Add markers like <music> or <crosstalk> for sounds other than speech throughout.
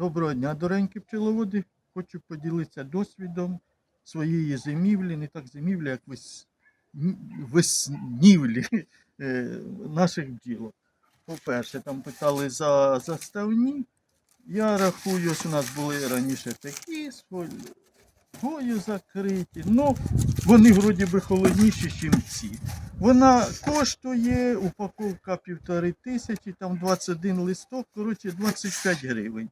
Доброго дня, доренькі пчеловоди. Хочу поділитися досвідом своєї зимівлі, не так зимівлі, як вес... веснівлі <laughs> е, наших бджілок. По-перше, там питали за заставні. Я рахую, ось у нас були раніше такі з фольгою закриті. Ну, вони вроді би холодніші, ніж ці. Вона коштує, упаковка півтори тисячі, там 21 листок, коротше 25 гривень.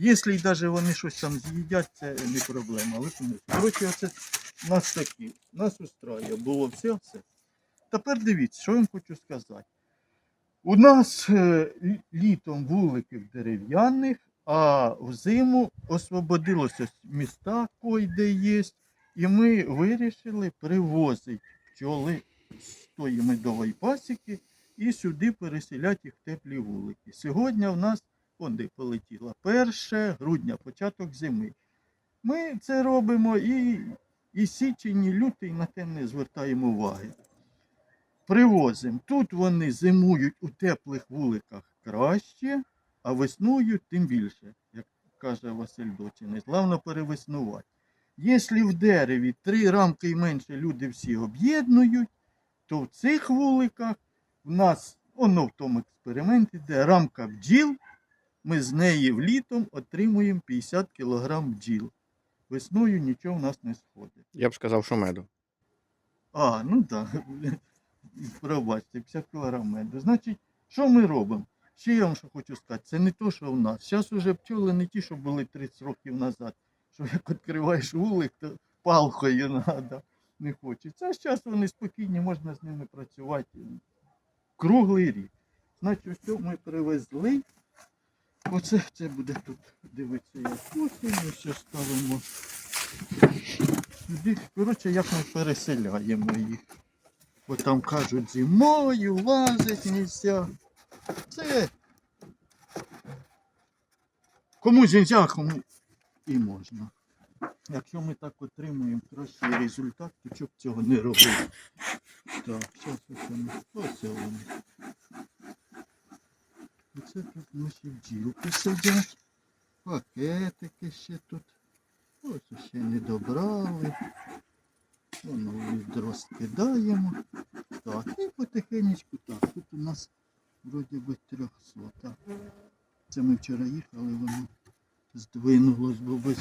Якщо й навіть вони щось там з'їдять, це не проблема. Коротше, оце нас такі. Нас устраює. Було все все. Тепер дивіться, що я вам хочу сказати. У нас е, літом вуликів дерев'яних, а взиму освободилося міста, де є, і ми вирішили привозити пчоли з тої медової пасіки і сюди переселяти їх в теплі вулики. Сьогодні в нас онди полетіло 1 грудня, початок зими. Ми це робимо і, і січень, і лютий на те не звертаємо уваги. Привозимо. Тут вони зимують у теплих вуликах краще, а весною тим більше, як каже Василь Дочинець. Головне перевеснувати. Якщо в дереві три рамки і менше люди всі об'єднують, то в цих вуликах в нас, воно в тому експерименті, де рамка бджіл, ми з неї влітом отримуємо 50 кг бджіл. Весною нічого в нас не сходить. Я б сказав, що меду. А, ну так. <laughs> Пробачте, 50 кг меду. Значить, що ми робимо? Ще я вам що хочу сказати, це не то, що в нас. Зараз уже пчоли не ті, що були 30 років назад. Що як відкриваєш вулик, то палкою треба. Не хочеться. А зараз вони спокійні, можна з ними працювати круглий рік. Значить, ось ми привезли. Оце це буде тут дивитися, як осінь. Ми ще ставимо. Коротше, як ми переселяємо їх. Бо там кажуть, зимою лазить нельзя. Це комусь нельзя, кому і можна. Якщо ми так отримуємо кращий результат, то чого б цього не робити. Так, зараз вони. Ось вони. Оце тут наші бджілки сидять. Пакетики ще тут. Ось ще не добрали. Воно скидаємо. Так, і потихенечку так. Тут у нас вроді би 300. Так. Це ми вчора їхали, воно здвинулось, бо без.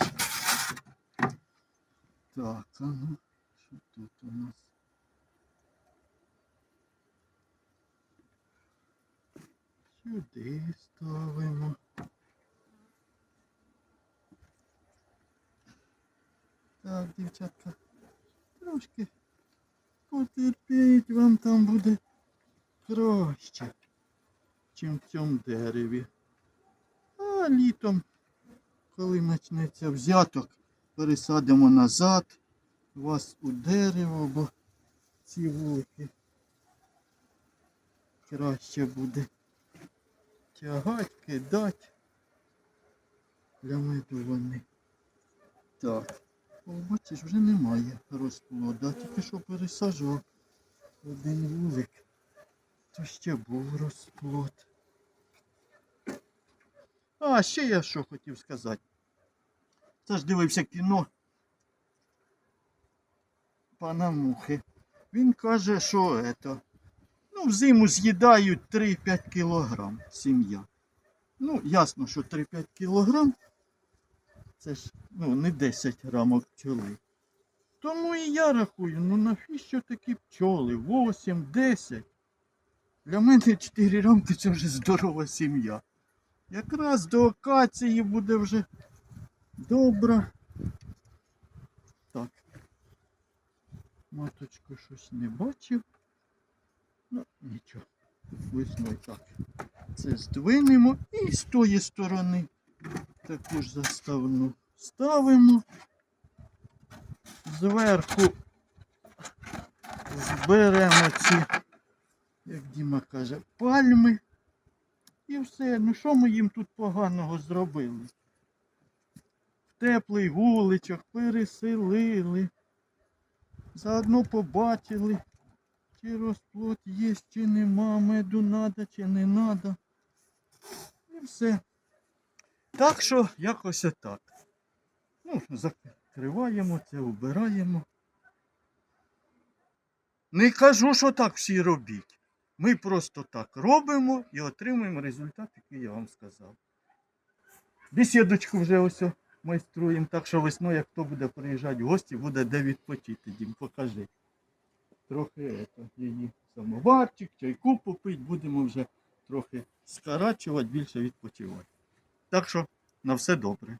Так, а ну, що тут у нас? Сюди ставимо. Так, дівчатка, трошки потерпіть, вам там буде краще, чим в цьому дереві. А літом, коли почнеться взяток, пересадимо назад вас у дерево, бо ці вулики краще буде тягати, кидати. Для меду вони. Так. О, бачиш, вже немає розплода. Тільки що пересаджував один вулик, то ще був розплод. А, ще я що хотів сказати. Це ж дивився кіно пана Мухи. Він каже, що ето, ну, взиму з'їдають 3-5 кілограм сім'я. Ну, ясно, що 3-5 кілограм це ж ну, не 10 грамів пчоли. Тому і я рахую, ну навіщо такі пчоли? 8, 10. Для мене 4 рамки це вже здорова сім'я. Якраз до акації буде вже добра. Так. Маточку щось не бачив. Ну, нічого. Весною так. Це здвинемо і з тої сторони також заставну ставимо. Зверху зберемо ці, як Діма каже, пальми. І все. Ну що ми їм тут поганого зробили? В теплий вуличок переселили. Заодно побачили, чи розплод є, чи нема, меду надо, чи не надо. І все. Так що якось отак. Ну, закриваємо це, убираємо. Не кажу, що так всі робіть. Ми просто так робимо і отримуємо результат, який я вам сказав. Бесідочку вже ось майструємо, так що весною, як хто буде приїжджати в гості, буде де відпочити. Дім, покажи. Трохи это, її самоварчик, чайку попити, будемо вже трохи скарачувати, більше відпочивати. Так що на все добре.